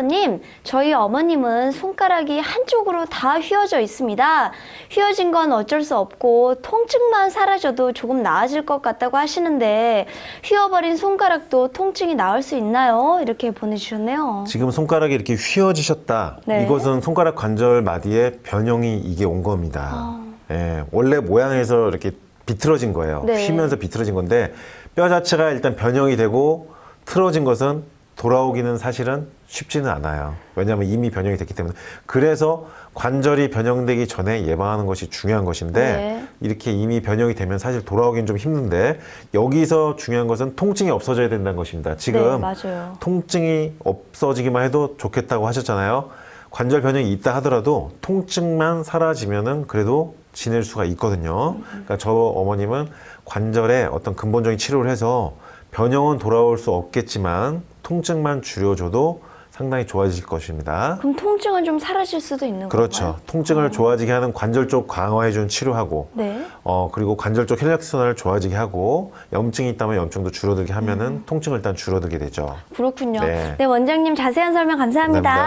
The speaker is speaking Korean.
님, 저희 어머님은 손가락이 한쪽으로 다 휘어져 있습니다. 휘어진 건 어쩔 수 없고 통증만 사라져도 조금 나아질 것 같다고 하시는데 휘어버린 손가락도 통증이 나을 수 있나요? 이렇게 보내주셨네요. 지금 손가락이 이렇게 휘어지셨다. 네. 이것은 손가락 관절 마디에 변형이 이게 온 겁니다. 아. 예, 원래 모양에서 이렇게 비틀어진 거예요. 네. 휘면서 비틀어진 건데 뼈 자체가 일단 변형이 되고 틀어진 것은 돌아오기는 사실은 쉽지는 않아요. 왜냐하면 이미 변형이 됐기 때문에. 그래서 관절이 변형되기 전에 예방하는 것이 중요한 것인데 네. 이렇게 이미 변형이 되면 사실 돌아오기는 좀 힘든데 여기서 중요한 것은 통증이 없어져야 된다는 것입니다. 지금 네, 맞아요. 통증이 없어지기만 해도 좋겠다고 하셨잖아요. 관절 변형이 있다 하더라도 통증만 사라지면은 그래도 지낼 수가 있거든요. 그러니까 저 어머님은 관절에 어떤 근본적인 치료를 해서 변형은 돌아올 수 없겠지만 통증만 줄여줘도 상당히 좋아질 것입니다. 그럼 통증은 좀 사라질 수도 있는 그렇죠. 건가요? 통증을 좋아지게 하는 관절 쪽 강화해주는 치료하고 네. 어, 그리고 관절 쪽 혈액 순환을 좋아지게 하고 염증이 있다면 염증도 줄어들게 하면은 통증을 일단 줄어들게 되죠. 그렇군요. 네. 네, 원장님 자세한 설명 감사합니다. 감사합니다.